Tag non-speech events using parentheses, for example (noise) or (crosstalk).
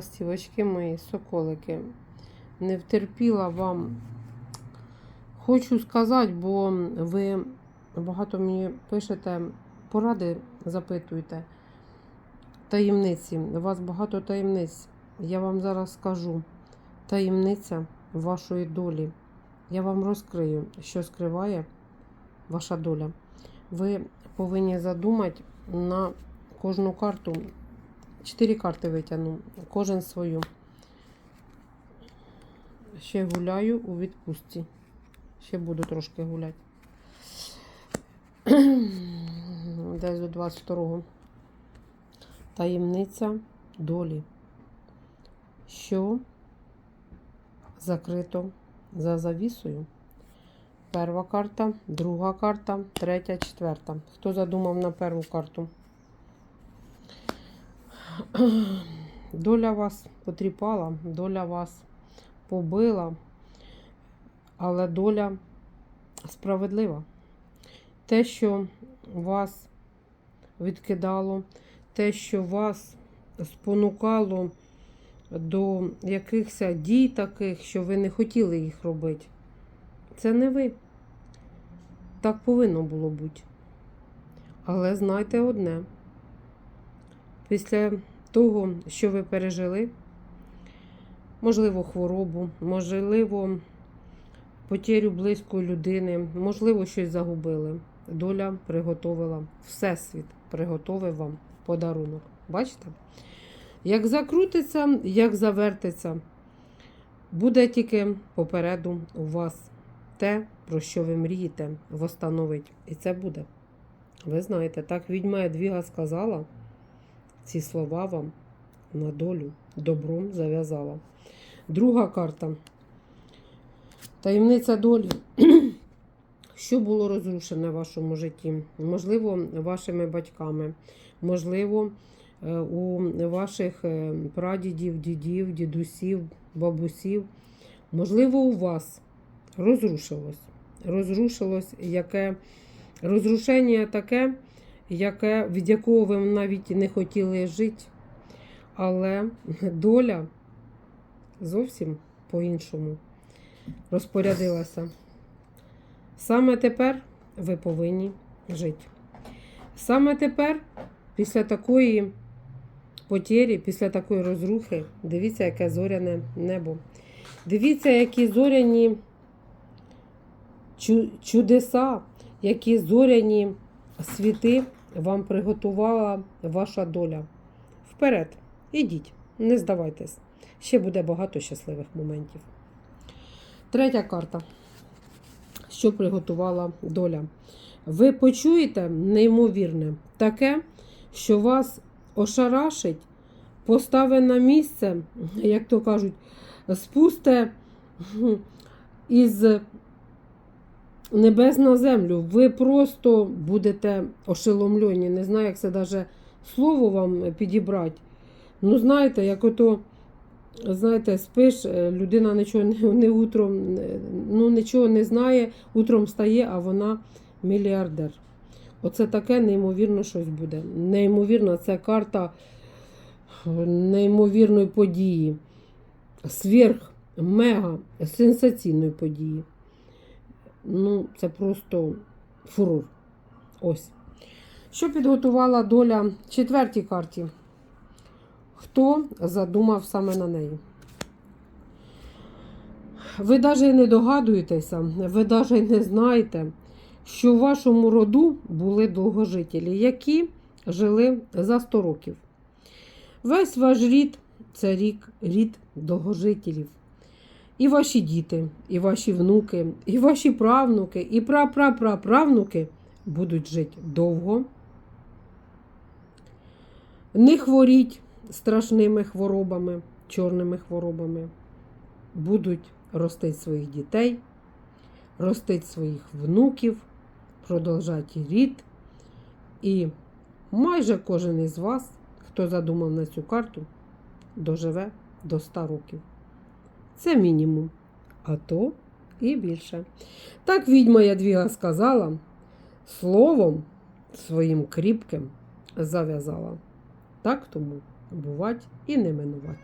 Стівочки мої, соколики, не втерпіла вам. Хочу сказати, бо ви багато мені пишете, поради запитуєте, таємниці. У вас багато таємниць. Я вам зараз скажу. Таємниця вашої долі. Я вам розкрию, що скриває ваша доля. Ви повинні задумати на кожну карту. Чотири карти витягну, кожен свою. Ще гуляю у відпустці. Ще буду трошки гуляти. (clears throat) Десь до 22-го. Таємниця долі. Що закрито за завісою? Перша карта, друга карта, третя, четверта. Хто задумав на першу карту? (clears throat) Доля вас потріпала, доля вас побила, але доля справедлива. Те, що вас відкидало, те, що вас спонукало до якихось дій таких, що ви не хотіли їх робити, це не ви. Так повинно було бути. Але знайте одне. Після того, що ви пережили, можливо, хворобу, можливо, потерю близької людини, можливо, щось загубили. Доля приготовила, Всесвіт приготовив вам подарунок. Бачите? Як закрутиться, як завертиться, буде тільки попереду у вас те, про що ви мрієте, восстановить. І це буде. Ви знаєте, так відьма Едвіга сказала ці слова вам на долю добром зав'язала. Друга карта. Таємниця долі. (clears throat) Що було розрушене в вашому житті? Можливо, вашими батьками, можливо, е, у ваших е, прадідів, дідів, дідусів, бабусів. Можливо, у вас розрушилось. Розрушилось яке розрушення таке, яке, від якого ви навіть не хотіли жити. Але доля зовсім по-іншому розпорядилася. Саме тепер ви повинні жити. Саме тепер, після такої потері, після такої розрухи, дивіться, яке зоряне небо. Дивіться, які зоряні чудеса, які зоряні світи вам приготувала ваша доля. Вперед, ідіть, не здавайтесь. Ще буде багато щасливих моментів. Третя карта. Що приготувала доля? Ви почуєте неймовірне, таке, що вас ошарашить, поставить на місце, як то кажуть, спусте із небес на землю. Ви просто будете ошеломлені. Не знаю, як це навіть слово вам підібрати. Ну, знаєте, як ото, знаєте, спиш, е, людина нічого не, не утром, е, ну, нічого не знає, утром встає, а вона мільярдер. Оце таке неймовірно щось буде. Неймовірно, це карта неймовірної події. Сверх, мега сенсаційної події. Ну, це просто фурор. Ось. Що підготувала доля четвертій карті? Хто задумав саме на неї? Ви навіть не догадуєтеся, ви навіть не знаєте, що в вашому роду були довгожителі, які жили за 100 років. Весь ваш рід це рік, рід довгожителів. І ваші діти, і ваші внуки, і ваші правнуки, і прапрапраправнуки будуть жити довго. Не хворіть страшними хворобами, чорними хворобами. Будуть ростити своїх дітей, ростити своїх внуків, продовжати рід. І майже кожен із вас, хто задумав на цю карту, доживе до 100 років. Це мінімум, а то і більше. Так відьма Ядвіга сказала, словом своїм кріпким зав'язала. Так тому бувать і не минувати.